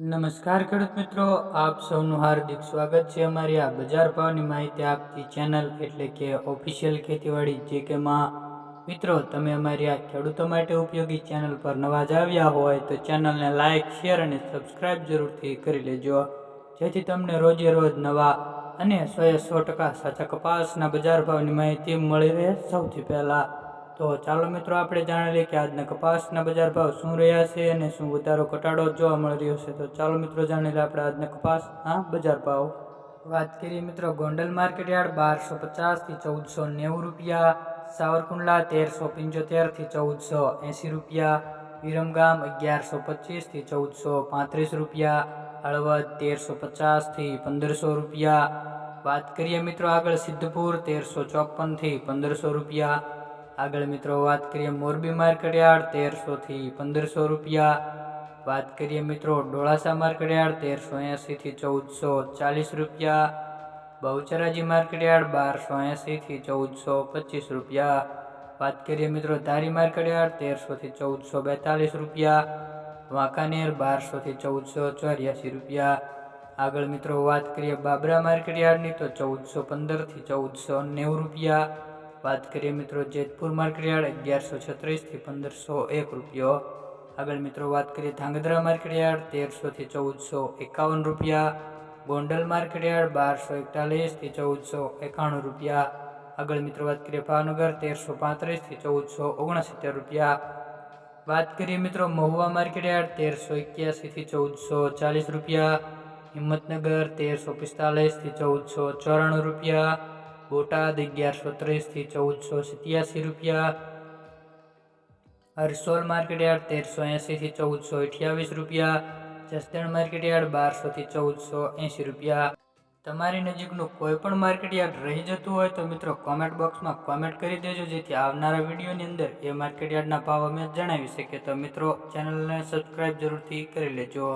નમસ્કાર ખેડૂત મિત્રો, આપ સૌનું હાર્દિક સ્વાગત છે અમારી આ બજાર ભાવની માહિતી આપતી ચેનલ એટલે કે ઓફિશિયલ ખેતીવાડી, જે કે માં મિત્રો, તમે અમારી આ ખેડૂતો માટે ઉપયોગી ચેનલ પર નવા જ આવ્યા હોય તો ચેનલને લાઇક શેર અને સબસ્ક્રાઇબ જરૂરથી કરી લેજો. જેથી તમને રોજે રોજ નવા અને સો એ સો ટકા સાચા કપાસના બજાર ભાવની માહિતી મળી રહે. સૌથી પહેલાં તો ચાલો મિત્રો, આપણે જાણી લઈએ કે આજના કપાસના બજાર ભાવ શું રહ્યા છે અને શું વધારો ઘટાડો જોવા મળી રહ્યો છે. તો ચાલો મિત્રો, જાણી લઈએ આપણે આજના કપાસના બજાર ભાવ. વાત કરીએ મિત્રો, ગોંડલ માર્કેટ યાર્ડ બારસો પચાસથી ચૌદસો નેવું રૂપિયા, સાવરકુંડલા તેરસો પંચોતેરથી ચૌદસો એંસી રૂપિયા, વિરમગામ અગિયારસો પચીસથી ચૌદસો પાંત્રીસ રૂપિયા, હળવદ તેરસો પચાસથી પંદરસો રૂપિયા. વાત કરીએ મિત્રો આગળ સિદ્ધપુર તેરસો ચોપનથી પંદરસો રૂપિયા. આગળ મિત્રો વાત કરીએ મોરબી માર્કેટ યાર્ડ તેરસોથી પંદરસો રૂપિયા વાત કરીએ મિત્રો ડોળાસા માર્કેટ યાર્ડ તેરસો એંસીથી ચૌદસો ચાલીસ રૂપિયા બહુચરાજી માર્કેટ યાર્ડ બારસો એંસીથી ચૌદસો પચીસ રૂપિયા વાત કરીએ મિત્રો ધારી માર્કેટ યાર્ડ તેરસોથી ચૌદસો બેતાલીસ રૂપિયા વાંકાનેર બારસોથી ચૌદસો ચોર્યાસી રૂપિયા આગળ મિત્રો વાત કરીએ બાબરા માર્કેટ યાર્ડની તો ચૌદસો પંદરથી ચૌદસો નેવું રૂપિયા વાત કરીએ મિત્રો જેતપુર માર્કેટ યાર્ડ અગિયારસો છત્રીસથી પંદરસો એક રૂપિયો આગળ મિત્રો વાત કરીએ ધાંગધ્રા માર્કેટ યાર્ડ તેરસોથી ચૌદસો એકાવન રૂપિયા ગોંડલ માર્કેટ યાર્ડ બારસો એકતાલીસથી ચૌદસો એકાણું રૂપિયા આગળ મિત્રો વાત કરીએ ભાવનગર તેરસો પાંત્રીસથી ચૌદસો ઓગણસિત્તેર રૂપિયા વાત કરીએ મિત્રો મહુવા માર્કેટ યાર્ડ તેરસો એક્યાસીથી ચૌદસો ચાલીસ રૂપિયા હિંમતનગર તેરસો પિસ્તાલીસથી ચૌદસો ચોરાણું રૂપિયા બોટાદ અગિયારસો ત્રીસથી ચૌદસો સિત્યાસી રૂપિયા. હરસોલ માર્કેટ યાર્ડ તેરસો એંસીથી ચૌદસો અઠ્યાવીસ રૂપિયા. જસદણ માર્કેટ યાર્ડ બારસોથી ચૌદસો એંસી રૂપિયા. તમારી નજીકનું કોઈ પણ માર્કેટ યાર્ડ રહી જતું હોય તો મિત્રો કોમેન્ટ બોક્સમાં કોમેન્ટ કરી દેજો, જેથી આવનારા વિડીયોની અંદર એ માર્કેટ યાર્ડના ભાવ અમે જણાવી શકીએ. તો મિત્રો ચેનલને સબસ્ક્રાઈબ જરૂરથી કરી લેજો.